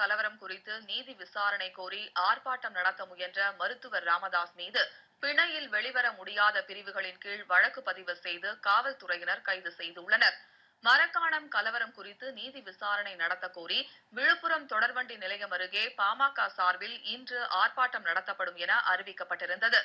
கலவரம் குறித்து நீதி விசாரணை கோரி ஆர்ப்பாட்டம் நடத்த முயன்ற மருத்துவர் ராமதாஸ் மீது பிணையில் வெளிவர முடியாத பிரிவுகளின் கீழ் வழக்கு பதிவு செய்து காவல்துறையினர் கைது செய்துள்ளனர். மரக்காணம் கலவரம் குறித்து நீதி விசாரணை நடத்த கோரி விழுப்புரம் தொடர்வண்டி நிலையம் அருகே பாமக சார்பில் இன்று ஆர்ப்பாட்டம் நடத்தப்படும் என அறிவிக்கப்பட்டிருந்தது.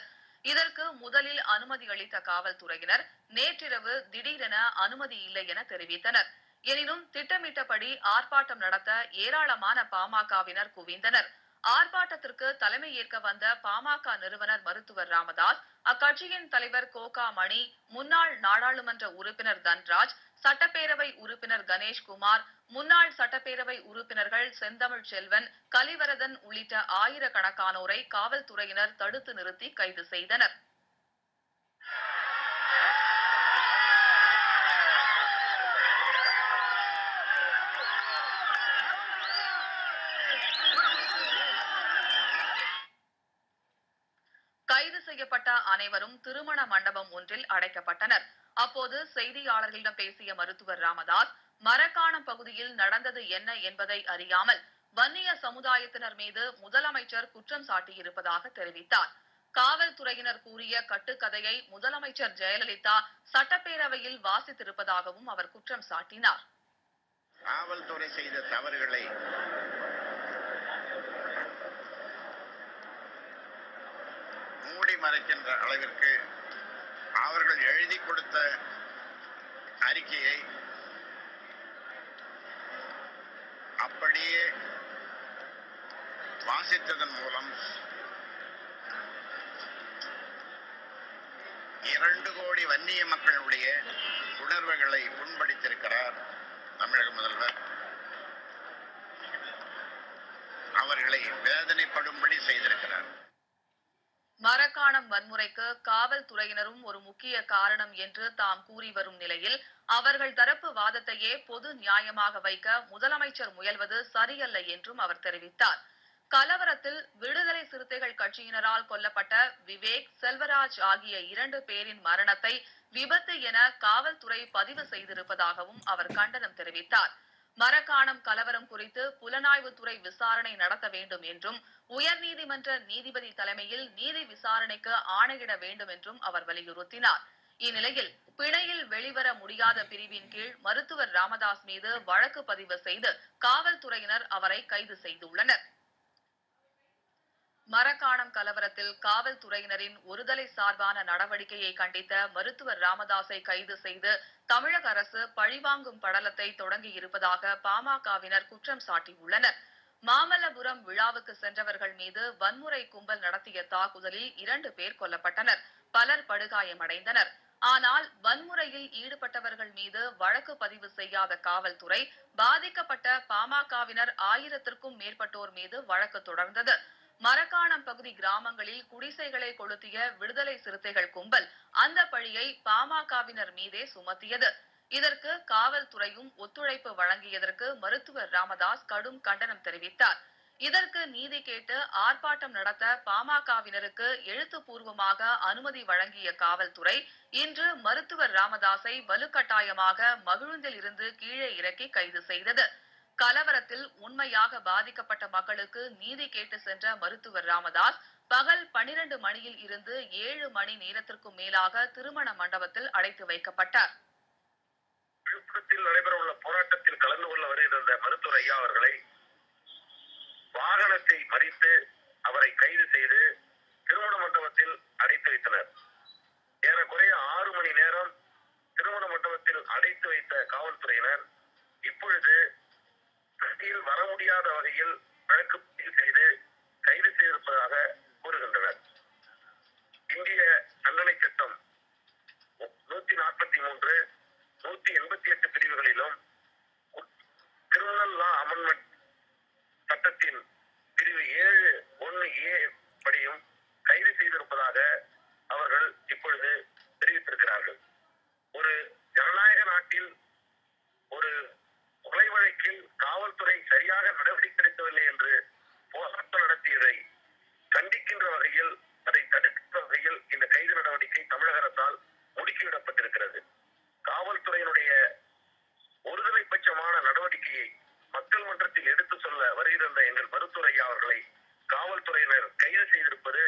இதற்கு முதலில் அனுமதி அளித்த காவல்துறையினர் நேற்றிரவு திடீரென அனுமதி இல்லை என தெரிவித்தனர். எனினும் திட்டமிட்டபடி ஆர்ப்பாட்டம் நடத்த ஏராளமான பாமகவினர் குவிந்தனர். ஆர்ப்பாட்டத்திற்கு தலைமை ஏற்க வந்த பாமக நிறுவனர் மருத்துவர் ராமதாஸ் அக்கட்சியின் தலைவர் கோகா மணி முன்னாள் நாடாளுமன்ற உறுப்பினர் தன்ராஜ் சட்டப்பேரவை உறுப்பினர் கணேஷ்குமார் முன்னாள் சட்டப்பேரவை உறுப்பினர்கள் செந்தமிழ் செல்வன் கலிவரதன் உள்ளிட்ட ஆயிரக்கணக்கானோரை காவல்துறையினர் தடுத்து நிறுத்தி கைது செய்தனர். கைது செய்யப்பட்ட அனைவரும் திருமண மண்டபம் ஒன்றில் அடைக்கப்பட்டனர். அப்போது செய்தியாளர்களிடம் பேசிய மருத்துவர் ராமதாஸ் மரக்காணம் பகுதியில் நடந்தது என்ன என்பதை அறியாமல் வன்னிய சமுதாயத்தினர் மீது முதலமைச்சர் குற்றம் சாட்டியிருப்பதாக தெரிவித்தார். காவல்துறையினர் கூறிய கட்டுக்கதையை முதலமைச்சர் ஜெயலலிதா சட்டப்பேரவையில் வாசித்திருப்பதாகவும் அவர் குற்றம் சாட்டினார். காவல்துறை செய்த தவறுகளை மூடி மறைக்கின்ற அளவிற்கு அவர்கள் எழுதி கொடுத்த அறிக்கையை அப்படியே வாசித்ததன் மூலம் இரண்டு கோடி வன்னிய மக்களுடைய உணர்வுகளை புண்படுத்தியிருக்கிறார் தமிழக முதல்வர். அவர்களை வேதனைப்படும்படி செய்திருக்கிறார். மரக்காணம் வன்முறைக்கு காவல்துறையினரும் ஒரு முக்கிய காரணம் என்று தாம் கூறி வரும் நிலையில் அவர்கள் தரப்பு வாதத்தையே பொது நியாயமாக வைக்க முதலமைச்சர் முயல்வது சரியல்ல என்றும் அவர் தெரிவித்தார். கலவரத்தில் விடுதலை சிறுத்தைகள் கட்சியினரால் கொல்லப்பட்ட விவேக் செல்வராஜ் ஆகிய இரண்டு பேரின் மரணத்தை விபத்து என காவல்துறை பதிவு செய்திருப்பதாகவும் அவர் கண்டனம் தெரிவித்தார். மரக்காணம் கலவரம் குறித்து புலனாய்வுத்துறை விசாரணை நடத்த வேண்டும் என்றும் உயர்நீதிமன்ற நீதிபதி தலைமையில் நீதி விசாரணைக்கு ஆணையிட வேண்டும் என்றும் அவர் வலியுறுத்தினார். இந்நிலையில் பிணையில் வெளிவர முடியாத பிரிவின் கீழ் மருத்துவர் ராமதாஸ் மீது வழக்கு பதிவு செய்து காவல்துறையினர் அவரை கைது செய்துள்ளனர். மரக்காணம் கலவரத்தில் காவல்துறையினரின் ஒருதலை சார்பான நடவடிக்கையை கண்டித்த மருத்துவர் ராமதாஸை கைது செய்து தமிழக அரசு பழிவாங்கும் படலத்தை தொடங்கியிருப்பதாக பாமகவினர் குற்றம் சாட்டியுள்ளனர். மாமல்லபுரம் விழாவுக்கு சென்றவர்கள் மீது வன்முறை கும்பல் நடத்திய தாக்குதலில் இரண்டு பேர் கொல்லப்பட்டனர். பலர் படுகாயமடைந்தனர். ஆனால் வன்முறையில் ஈடுபட்டவர்கள் மீது வழக்கு பதிவு செய்யாத காவல்துறை பாதிக்கப்பட்ட பாமகவினர் ஆயிரத்திற்கும் மேற்பட்டோர் மீது வழக்கு தொடர்ந்தது. மரக்காணம் பகுதி கிராமங்களில் குடிசைகளை கொளுத்திய விடுதலை சிறுத்தைகள் கும்பல் அந்த பழியை பாமகவினர் மீதே சுமத்தியது. இதற்கு காவல்துறையும் ஒத்துழைப்பு வழங்கியதற்கு மருத்துவர் ராமதாஸ் கடும் கண்டனம் தெரிவித்தார். இதற்கு நீதி கேட்டு ஆர்ப்பாட்டம் நடத்த பாமகவினருக்கு எழுத்துப்பூர்வமாக அனுமதி வழங்கிய காவல்துறை இன்று மருத்துவர் ராமதாஸை வலுக்கட்டாயமாக மகிழுந்தில் இருந்து கீழே இறக்கி கைது செய்தது. கலவரத்தில் உண்மையாக பாதிக்கப்பட்ட மக்களுக்கு நீதி கேட்டு சென்ற மருத்துவர் ராமதாஸ் பகல் பனிரெண்டு மணியில் இருந்து ஏழு மணி நேரத்திற்கும் மேலாக திருமண மண்டபத்தில் அடைத்து வைக்கப்பட்டார். விழுப்புரத்தில் நடைபெறவுள்ள போராட்டத்தில் கலந்து கொள்ள வருகிற மருத்துவர் ஐயா அவர்களை வாகனத்தை மறித்து அவரை கைது செய்து திருமண மண்டபத்தில் அடைத்து வைத்தனர். ஏறக்குறைய ஆறு மணி நேரம் திருமண மண்டபத்தில் அடைத்து வைத்த காவல்துறையினர் இப்பொழுது வர முடியாத வகையில் வழக்கு பதிவு செய்து கைது செய்திருப்பதாக கூறுகின்றனர் இந்திய தண்டனை சட்டம் நூத்தி நாற்பத்தி மூன்று நூத்தி எண்பத்தி எட்டு பிரிவுகளிலும் கிரிமினல் லா அமெண்ட்மெண்ட் சட்டத்தின் பிரிவு ஏழு ஒன்னு ஏ படியும் கைது செய்திருப்பதாக அவர்கள் இப்பொழுது தெரிவித்திருக்கிறார்கள் ஒரு ஜனநாயக நாட்டில் ஒரு கொலை வழக்கில் காவல்துறை சரியாக நடவடிக்கை எடுக்கவில்லை என்று போராட்டம் நடத்தியதை கண்டி எங்கள் மருத்துவர் ஐயா அவர்களை காவல்துறையினர் கைது செய்திருப்பது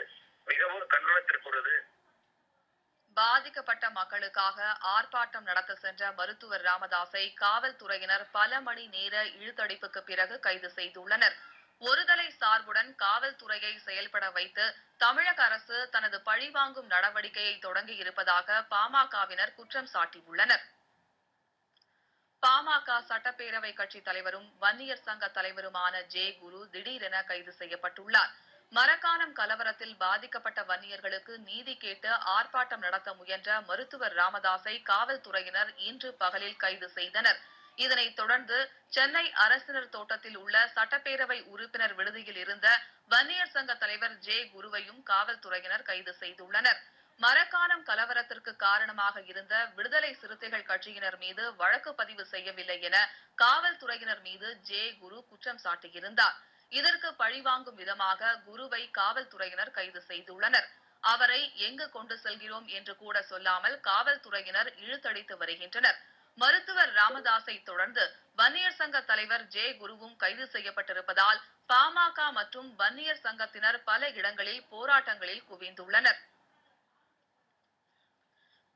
மிகவும் கண்டனத்திற்குரியது பாதிக்கப்பட்ட மக்களுக்காக ஆர்ப்பாட்டம் நடத்த சென்ற மருத்துவர் ராமதாஸை காவல்துறையினர் பல மணி நேர இழுத்தடிப்புக்கு பிறகு கைது செய்துள்ளனர். ஒருதலை சார்புடன் காவல்துறையை செயல்பட வைத்து தமிழக அரசு தனது பழிவாங்கும் நடவடிக்கையை தொடங்கி இருப்பதாக பாமகவினர் குற்றம் சாட்டியுள்ளனர். பாமக சட்டப்பேரவை கட்சி தலைவரும் வன்னியர் சங்க தலைவருமான ஜே குரு திடீரென கைது செய்யப்பட்டுள்ளார். மரக்காணம் கலவரத்தில் பாதிக்கப்பட்ட வன்னியர்களுக்கு நீதி கேட்டு ஆர்ப்பாட்டம் நடத்த முயன்ற மருத்துவர் ராமதாஸை காவல்துறையினர் இன்று பகலில் கைது செய்தனர். இதனைத் தொடர்ந்து சென்னை அரசினர் தோட்டத்தில் உள்ள சட்டப்பேரவை உறுப்பினர் விடுதியில் இருந்த வன்னியர் சங்க தலைவர் ஜே குருவையும் காவல்துறையினர் கைது செய்துள்ளனர். மரக்காணம் கலவரத்திற்கு காரணமாக இருந்த விடுதலை சிறுத்தைகள் கட்சியினர் மீது வழக்கு பதிவு செய்யவில்லை என காவல்துறையினர் மீது ஜே குரு குற்றம் சாட்டியிருந்தார். இதற்கு பழிவாங்கும் விதமாக குருவை காவல்துறையினர் கைது செய்துள்ளனர். அவரை எங்கு கொண்டு செல்கிறோம் என்று கூட சொல்லாமல் காவல்துறையினர் இழுத்தடித்து வருகின்றனர். மருத்துவர் ராமதாஸை தொடர்ந்து வன்னியர் சங்க தலைவர் ஜே. குருவும் கைது செய்யப்பட்டிருப்பதால் பாமக மற்றும் வன்னியர் சங்கத்தினர் பல இடங்களில் போராட்டங்களில் குவிந்துள்ளனர்.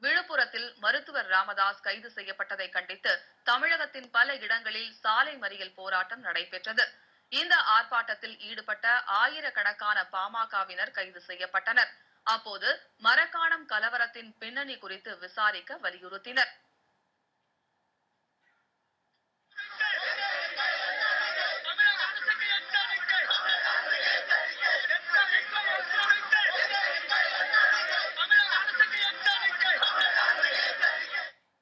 விழுப்புரத்தில் மருத்துவர் ராமதாஸ் கைது செய்யப்பட்டதை கண்டித்து தமிழகத்தின் பல இடங்களில் சாலை மறியல் போராட்டம் நடைபெற்றது. இந்த ஆர்ப்பாட்டத்தில் ஈடுபட்ட ஆயிரக்கணக்கான பாமகவினர் கைது செய்யப்பட்டனர். அப்போது மரக்காணம் கலவரத்தின் பின்னணி குறித்து விசாரிக்க வலியுறுத்தினர்.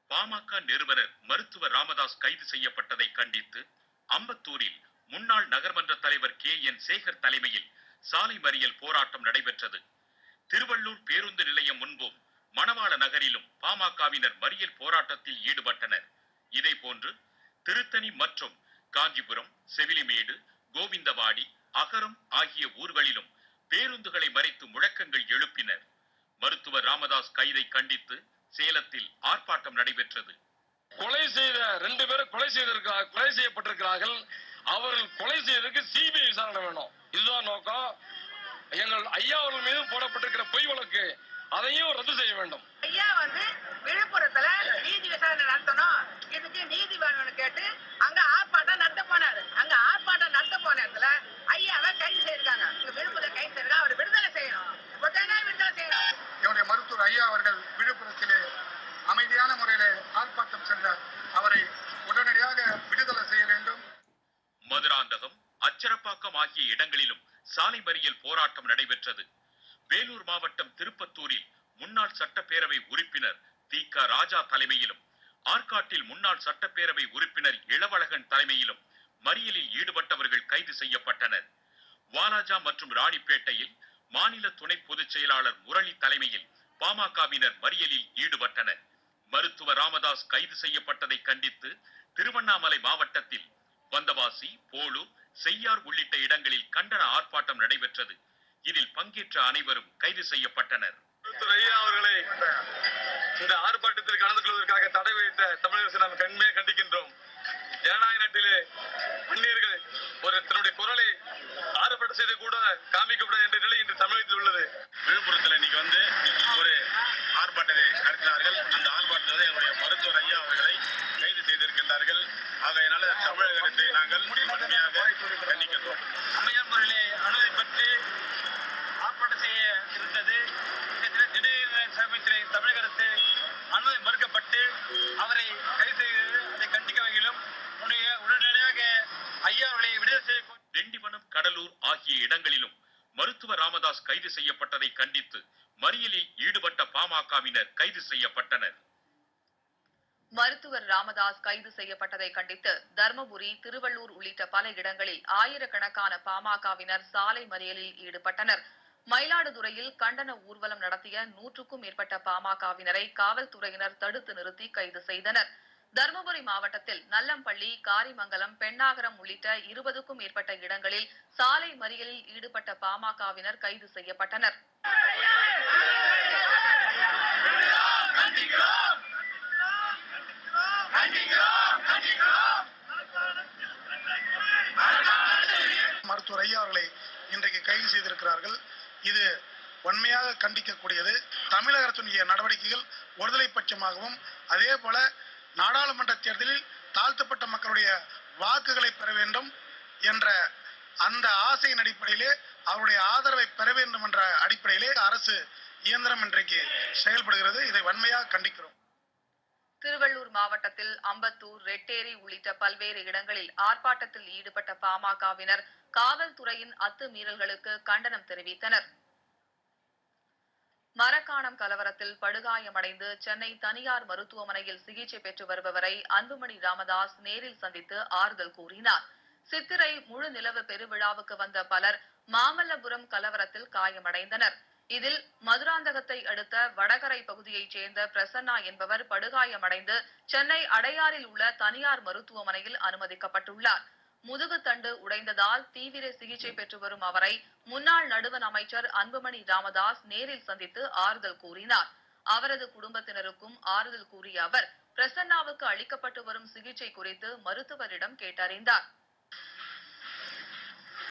பாமக நிறுவனர் மருத்துவர் ராமதாஸ் கைது செய்யப்பட்டதை கண்டித்து அம்பத்தூரில் முன்னாள் நகர்மன்ற தலைவர் கே. என். சேகர் தலைமையில் சாலை மறியல் போராட்டம் நடைபெற்றது. திருவள்ளூர் பேருந்து நிலையம் முன்பும் மணவாள நகரிலும் பாமகவினர் மறியல் போராட்டத்தில் ஈடுபட்டனர். இதேபோன்று திருத்தணி மற்றும் காஞ்சிபுரம் செவிலிமேடு கோவிந்தவாடி அகரம் ஆகிய ஊர்களிலும் பேருந்துகளை மறைத்து முழக்கங்கள் எழுப்பினர். மருத்துவர் ராமதாஸ் கைதை கண்டித்து சேலத்தில் ஆர்ப்பாட்டம் நடைபெற்றது. கொலை செய்த ரெண்டு பேரும் கொலை செய்திருக்கிறார் கொலை செய்யப்பட்டிருக்கிறார்கள். அவர்கள் கொலை செய்ததற்கு சிபிஐ விசாரணை வேணும். இதுதான் நோக்கம். எங்கள் ஐயா அவர்கள் மீது போடப்பட்டிருக்கிற பொய் வழக்கு அதையும் ரத்து செய்ய வேண்டும். ஐயா வந்து விழுப்புரத்துல நீதி விசாரணை நடத்தணும். இதுக்கு நீதி வேணும்னு கேட்டு அங்க ஆர்ப்பாட்டம் நடத்த போனாரு. அங்க ஆர்ப்பாட்டம் நடத்த போனாரு இடத்துல ஐயாவை கைது செய்திருக்காங்க இங்க விழுப்புரம் கைது செய்யிருக்காங்க அவர் விடுதலை செய்யணும் உடனே விடுதலை செய்யணும் என்னுடைய மருத்துவர் ஐயா அவர்கள் விழுப்புரத்திலே அமைதியான முறையிலே ஆர்ப்பாட்டம் சென்றார் அவரை உடனடியாக விடுதலை செய்ய வேண்டும் மதுராந்தகம் அச்சரப்பாக்கம் ஆகிய இடங்களிலும் சாலை மறியல் போராட்டம் நடைபெற்றது. வேலூர் மாவட்டம் திருப்பத்தூரில் முன்னாள் சட்டப்பேரவை உறுப்பினர் தி. க. ராஜா தலைமையிலும் ஆற்காட்டில் முன்னாள் சட்டப்பேரவை உறுப்பினர் இளவழகன் தலைமையிலும் மறியலில் ஈடுபட்டவர்கள் கைது செய்யப்பட்டனர். வாலாஜா மற்றும் ராணிப்பேட்டையில் மாநில துணை பொதுச் செயலாளர் முரளி தலைமையில் பாமகவினர் மறியலில் ஈடுபட்டனர். மருத்துவர் ராமதாஸ் கைது செய்யப்பட்டதை கண்டித்து திருவண்ணாமலை மாவட்டத்தில் வந்தவாசி போலூர் செய்யார் உள்ளிட்ட இடங்களில் கண்டன ஆர்ப்பாட்டம் நடைபெற்றது. இதில் பங்கேற்ற அனைவரும் கைது செய்யப்பட்டனர். அவர்களை இந்த ஆர்ப்பாட்டத்தில் கலந்து கொள்வதற்காக தடை வைத்த தமிழக அரசு நாம் கண்மையாக கண்டிக்கின்றோம். ஜனநாயக நாட்டிலே அந்நியர்கள் ஒரு தன்னுடைய குரலை ஆர்ப்பாட்டம் செய்து கூட காமிக்கப்படாது என்ற நிலை இன்று தமிழக இடங்களிலும் மருத்துவ ராமதாஸ் கைது செய்யப்பட்டதை கண்டித்து மறியலில் ஈடுபட்ட பாமகவினர் கைது செய்யப்பட்டனர். மருத்துவர் ராமதாஸ் கைது செய்யப்பட்டதை கண்டித்து தர்மபுரி திருவள்ளூர் உள்ளிட்ட பல இடங்களில் ஆயிரக்கணக்கான பாமகவினர் சாலை மறியலில் ஈடுபட்டனர். மயிலாடுதுறையில் கண்டன ஊர்வலம் நடத்திய நூற்றுக்கும் மேற்பட்ட பாமகவினரை காவல்துறையினர் தடுத்து நிறுத்தி கைது செய்தனர். தருமபுரி மாவட்டத்தில் நல்லம்பள்ளி காரிமங்கலம் பெண்ணாகரம் உள்ளிட்ட இருபதுக்கும் மேற்பட்ட இடங்களில் சாலை மறியலில் ஈடுபட்ட பாமகவினர் கைது செய்யப்பட்டனர். மருத்துவர் மருத்துவர் ஐயா அவர்களை இன்றைக்கு கைது செய்திருக்கிறார்கள். இது வன்மையாக கண்டிக்கக்கூடியது. தமிழக அரசுடைய நடவடிக்கைகள் ஒருதலை பட்சமாகவும் அதே போல நாடாளுமன்ற தேர்தலில் தாழ்த்தப்பட்ட மக்களுடைய வாக்குகளை பெற வேண்டும் என்ற அந்த ஆசையின் அடிப்படையிலே அவருடைய ஆதரவை பெற வேண்டும் என்ற அடிப்படையிலே அரசு இயந்திரம் இன்றைக்கு செயல்படுகிறது. இதை வன்மையாக கண்டிக்கிறோம். திருவள்ளூர் மாவட்டத்தில் அம்பத்தூர் ரெட்டேரி உள்ளிட்ட பல்வேறு இடங்களில் ஆர்ப்பாட்டத்தில் ஈடுபட்ட பாமகவினர் காவல்துறையின் அத்துமீறல்களுக்கு கண்டனம் தெரிவித்தனர். மரக்காணம் கலவரத்தில் படுகாயமடைந்து சென்னை தனியார் மருத்துவமனையில் சிகிச்சை பெற்று வருபவரை அன்புமணி ராமதாஸ் நேரில் சந்தித்து ஆறுதல் கூறினார். சித்திரை முழு நிலவு பெருவிழாவுக்கு வந்த பலர் மாமல்லபுரம் கலவரத்தில் காயமடைந்தனர். இதில் மதுராந்தகத்தை அடுத்த வடகரை பகுதியைச் சேர்ந்த பிரசன்னா என்பவர் படுகாயமடைந்து சென்னை அடையாறில் உள்ள தனியார் மருத்துவமனையில் அனுமதிக்கப்பட்டுள்ளார். முதுகுத்தண்டு உடைந்ததால் தீவிர சிகிச்சை பெற்று வரும் அவரை முன்னாள் நடுவன் அமைச்சர் அன்புமணி ராமதாஸ் நேரில் சந்தித்து ஆறுதல் கூறினார். அவரது குடும்பத்தினருக்கும் ஆறுதல் கூறிய அவர் பிரசன்னாவுக்கு அளிக்கப்பட்டு வரும் சிகிச்சை குறித்து மருத்துவரிடம் கேட்டறிந்தார்.